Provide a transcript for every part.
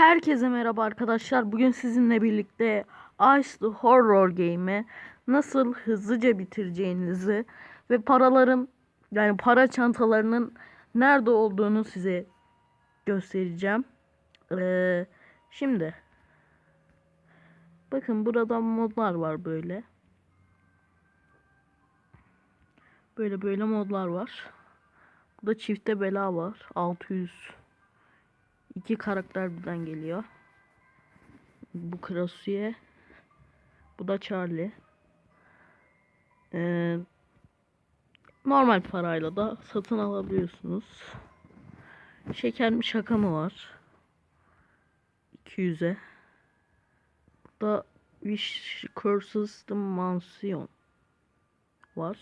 Herkese merhaba arkadaşlar. Bugün sizinle birlikte Ice Horror Game'i nasıl hızlıca bitireceğinizi ve paraların yani para çantalarının nerede olduğunu size göstereceğim. Ee, şimdi bakın burada modlar var böyle. Böyle böyle modlar var. Burada çifte bela var. 600 İki karakter birden geliyor. Bu Krasuye. Bu da Charlie. Ee, normal parayla da satın alabiliyorsunuz. Şeker mi şaka mı var? 200'e. Burada Wish Curses the Mansion var.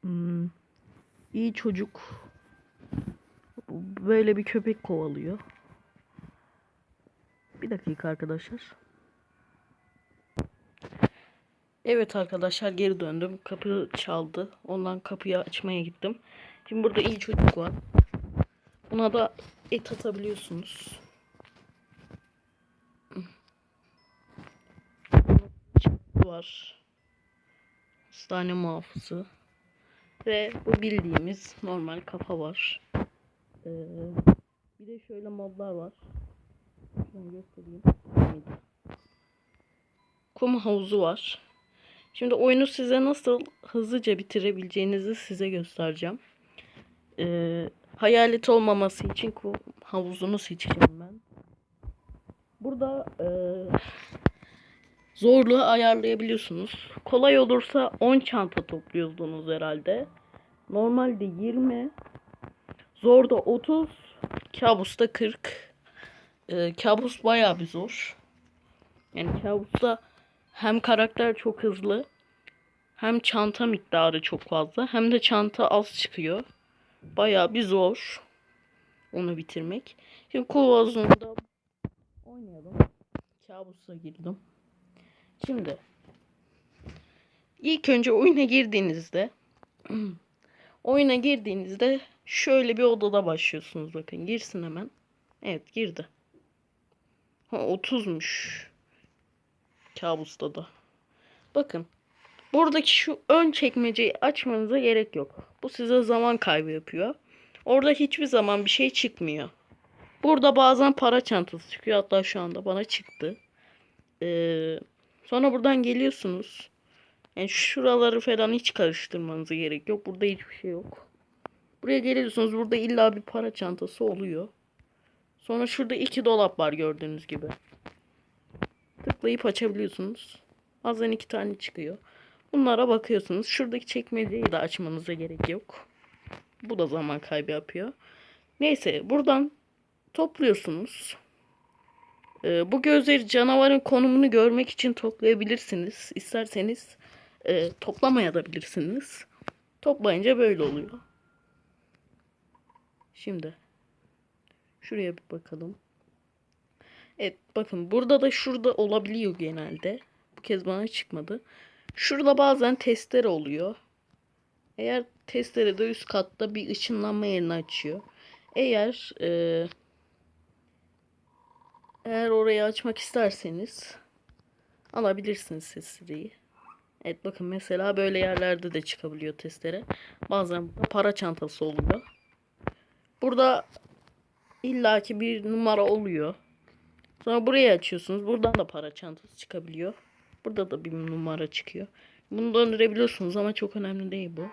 Hmm. İyi çocuk böyle bir köpek kovalıyor. Bir dakika arkadaşlar. Evet arkadaşlar geri döndüm. Kapı çaldı. Ondan kapıyı açmaya gittim. Şimdi burada iyi çocuk var. Buna da et atabiliyorsunuz. var. Hastane muhafızı. Ve bu bildiğimiz normal kafa var. Ee, bir de şöyle modlar var. Şunu göstereyim. Kum havuzu var. Şimdi oyunu size nasıl hızlıca bitirebileceğinizi size göstereceğim. Ee, hayalet olmaması için kum havuzunu seçeceğim ben. Burada e, zorluğu ayarlayabiliyorsunuz. Kolay olursa 10 çanta topluyorsunuz herhalde. Normalde 20 Zorda 30, kabusta 40. Ee, kabus bayağı bir zor. Yani kabusta hem karakter çok hızlı, hem çanta miktarı çok fazla, hem de çanta az çıkıyor. Bayağı bir zor onu bitirmek. Şimdi kovazında oynayalım. Kabusa girdim. Şimdi ilk önce oyuna girdiğinizde oyuna girdiğinizde Şöyle bir odada başlıyorsunuz bakın. Girsin hemen. Evet girdi. Ha 30'muş. Kabusta da. Bakın. Buradaki şu ön çekmeceyi açmanıza gerek yok. Bu size zaman kaybı yapıyor. Orada hiçbir zaman bir şey çıkmıyor. Burada bazen para çantası çıkıyor. Hatta şu anda bana çıktı. Ee, sonra buradan geliyorsunuz. Yani şuraları falan hiç karıştırmanıza gerek yok. Burada hiçbir şey yok. Buraya geliyorsunuz. Burada illa bir para çantası oluyor. Sonra şurada iki dolap var gördüğünüz gibi. Tıklayıp açabiliyorsunuz. Bazen iki tane çıkıyor. Bunlara bakıyorsunuz. Şuradaki çekmeceyi de açmanıza gerek yok. Bu da zaman kaybı yapıyor. Neyse buradan topluyorsunuz. Ee, bu gözleri canavarın konumunu görmek için toplayabilirsiniz. İsterseniz e, toplamayabilirsiniz. Toplayınca böyle oluyor. Şimdi şuraya bir bakalım. Evet bakın burada da şurada olabiliyor genelde. Bu kez bana çıkmadı. Şurada bazen testere oluyor. Eğer testere de üst katta bir ışınlanma yerini açıyor. Eğer e, eğer orayı açmak isterseniz alabilirsiniz testereyi. Evet bakın mesela böyle yerlerde de çıkabiliyor testere. Bazen para çantası oluyor. Burada illaki bir numara oluyor. Sonra burayı açıyorsunuz. Buradan da para çantası çıkabiliyor. Burada da bir numara çıkıyor. Bunu döndürebiliyorsunuz ama çok önemli değil bu.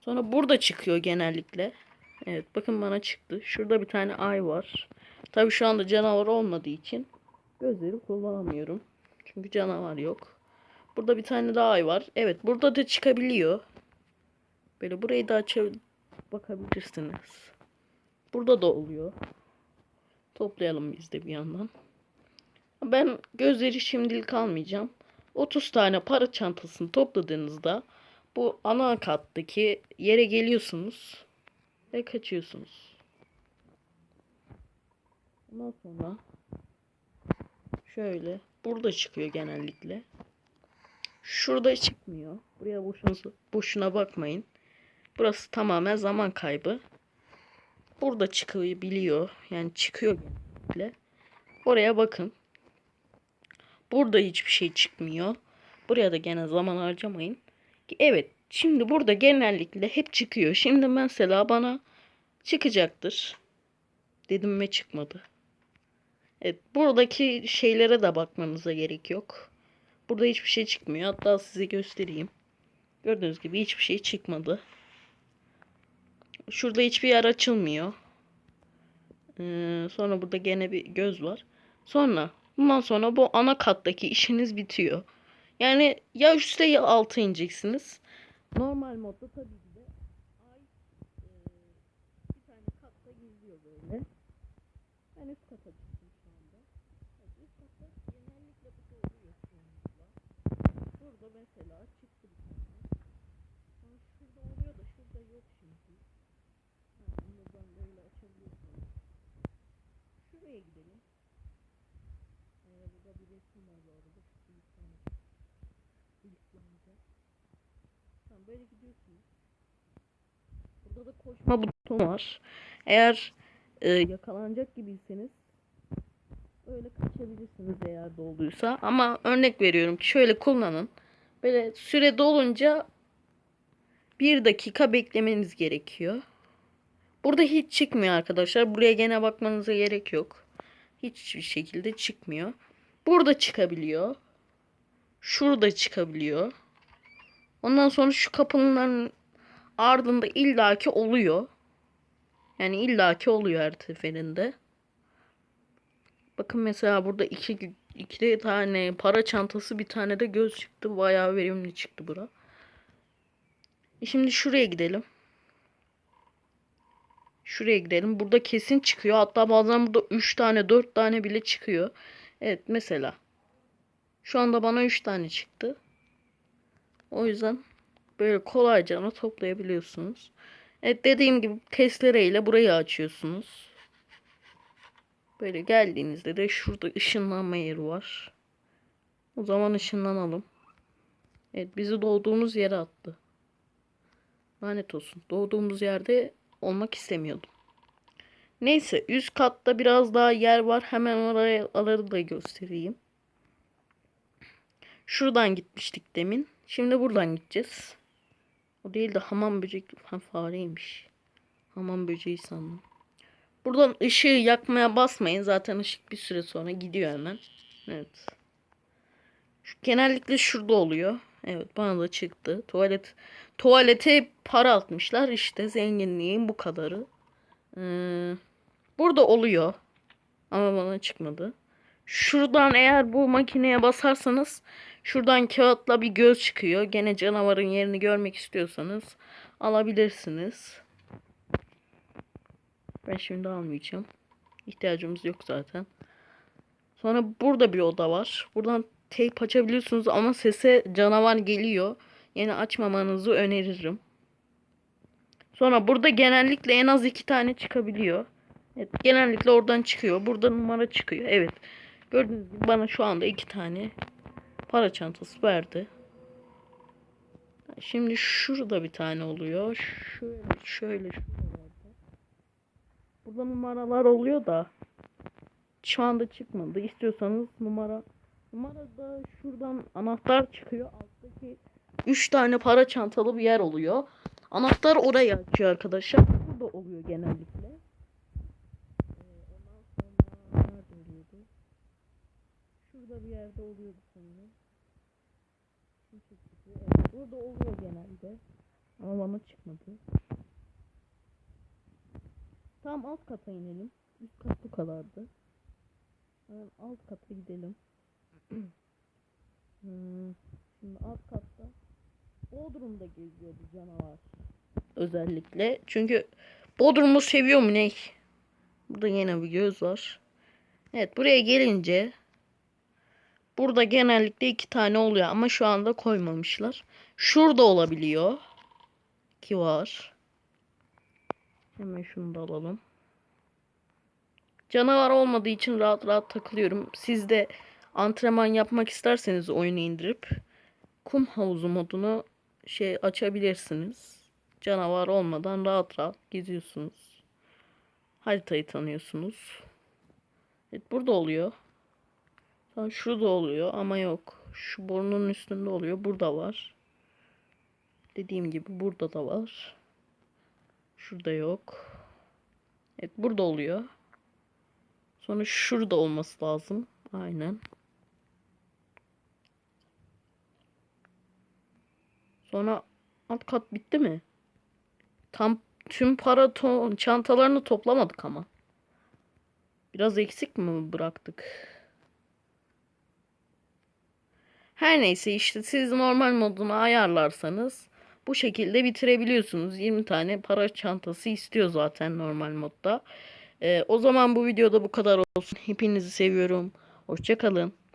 Sonra burada çıkıyor genellikle. Evet bakın bana çıktı. Şurada bir tane ay var. Tabi şu anda canavar olmadığı için gözleri kullanamıyorum. Çünkü canavar yok. Burada bir tane daha ay var. Evet burada da çıkabiliyor. Böyle burayı da açabilir bakabilirsiniz. Burada da oluyor. Toplayalım biz de bir yandan. Ben gözleri şimdilik almayacağım. 30 tane para çantasını topladığınızda bu ana kattaki yere geliyorsunuz ve kaçıyorsunuz. Ondan sonra şöyle burada çıkıyor genellikle. Şurada çıkmıyor. Buraya boşuna, boşuna bakmayın. Burası tamamen zaman kaybı. burada çıkabiliyor. Yani çıkıyor genellikle. Oraya bakın. Burada hiçbir şey çıkmıyor. Buraya da gene zaman harcamayın. Evet. Şimdi burada genellikle hep çıkıyor. Şimdi mesela bana çıkacaktır. Dedim ve çıkmadı. Evet. Buradaki şeylere de bakmanıza gerek yok. Burada hiçbir şey çıkmıyor. Hatta size göstereyim. Gördüğünüz gibi hiçbir şey çıkmadı. Şurada hiçbir yer açılmıyor. Ee, sonra burada gene bir göz var. Sonra bundan sonra bu ana kattaki işiniz bitiyor. Yani ya üstte ya alta ineceksiniz. Normal modda tabii ki de ay e, bir tane katta gizliyor böyle. Ben üst kata çıktım şu anda. Evet, üst katta genellikle bu da oluyor çoğunlukla. Burada mesela çıktı bir tane. Ama şurada oluyor da şurada yok şimdi. Ha, buradan böyle açabiliyorsunuz. Şuraya gidelim. Ee, burada bir resim var bu arada. Şu. İlklerinde. Tamam böyle gidiyorsunuz. Burada da koşma butonu var. Eğer e, yakalanacak gibiyseniz öyle kaçabilirsiniz eğer dolduysa. Ama örnek veriyorum ki şöyle kullanın. Böyle süre dolunca bir dakika beklemeniz gerekiyor. Burada hiç çıkmıyor arkadaşlar. Buraya gene bakmanıza gerek yok. Hiçbir şekilde çıkmıyor. Burada çıkabiliyor. Şurada çıkabiliyor. Ondan sonra şu kapının ardında illaki oluyor. Yani illaki oluyor her seferinde. Bakın mesela burada iki, iki tane para çantası bir tane de göz çıktı. Bayağı verimli çıktı bura. Şimdi şuraya gidelim. Şuraya gidelim. Burada kesin çıkıyor. Hatta bazen burada 3 tane 4 tane bile çıkıyor. Evet mesela. Şu anda bana 3 tane çıktı. O yüzden böyle kolayca toplayabiliyorsunuz. Evet dediğim gibi testereyle burayı açıyorsunuz. Böyle geldiğinizde de şurada ışınlanma yeri var. O zaman ışınlanalım. Evet bizi doğduğumuz yere attı. Lanet olsun. Doğduğumuz yerde olmak istemiyordum. Neyse üst katta biraz daha yer var. Hemen oraya aları da göstereyim. Şuradan gitmiştik demin. Şimdi buradan gideceğiz. O değil de hamam böcek ha, fareymiş. Hamam böceği sandım. Buradan ışığı yakmaya basmayın. Zaten ışık bir süre sonra gidiyor hemen. Evet. Şu, genellikle şurada oluyor. Evet bana da çıktı. Tuvalet tuvalete para atmışlar. İşte zenginliğin bu kadarı. Ee, burada oluyor. Ama bana çıkmadı. Şuradan eğer bu makineye basarsanız şuradan kağıtla bir göz çıkıyor. Gene canavarın yerini görmek istiyorsanız alabilirsiniz. Ben şimdi almayacağım. İhtiyacımız yok zaten. Sonra burada bir oda var. Buradan teyp açabiliyorsunuz ama sese canavar geliyor. Yani açmamanızı öneririm. Sonra burada genellikle en az iki tane çıkabiliyor. Evet, genellikle oradan çıkıyor. Burada numara çıkıyor. Evet. Gördüğünüz gibi bana şu anda iki tane para çantası verdi. Şimdi şurada bir tane oluyor. Şöyle şöyle şuralarda. Burada numaralar oluyor da şu anda çıkmadı. İstiyorsanız numara numarada şuradan anahtar çıkıyor. Alttaki 3 tane para çantalı bir yer oluyor. Anahtar oraya açıyor arkadaşlar. Burada oluyor genellikle. Şurada bir yerde oluyordu sanırım. Evet, burada oluyor genelde. Ama bana çıkmadı. Tamam alt kata inelim. Üst kat bu kadardı. Hemen alt kata gidelim. hmm, şimdi alt katta Bodrum'da geziyor bu canavar. Özellikle. Çünkü Bodrum'u seviyor mu ne? Burada yine bir göz var. Evet buraya gelince burada genellikle iki tane oluyor ama şu anda koymamışlar. Şurada olabiliyor. Ki var. Hemen şunu da alalım. Canavar olmadığı için rahat rahat takılıyorum. Siz de antrenman yapmak isterseniz oyunu indirip kum havuzu modunu şey açabilirsiniz. Canavar olmadan rahat rahat geziyorsunuz. haritayı tanıyorsunuz. Evet burada oluyor. Sonra şurada oluyor ama yok. Şu borunun üstünde oluyor. Burada var. Dediğim gibi burada da var. Şurada yok. Evet burada oluyor. Sonra şurada olması lazım. Aynen. Sonra alt kat bitti mi? Tam tüm para to- çantalarını toplamadık ama. Biraz eksik mi bıraktık? Her neyse işte siz normal modunu ayarlarsanız bu şekilde bitirebiliyorsunuz. 20 tane para çantası istiyor zaten normal modda. Ee, o zaman bu videoda bu kadar olsun. Hepinizi seviyorum. Hoşça kalın.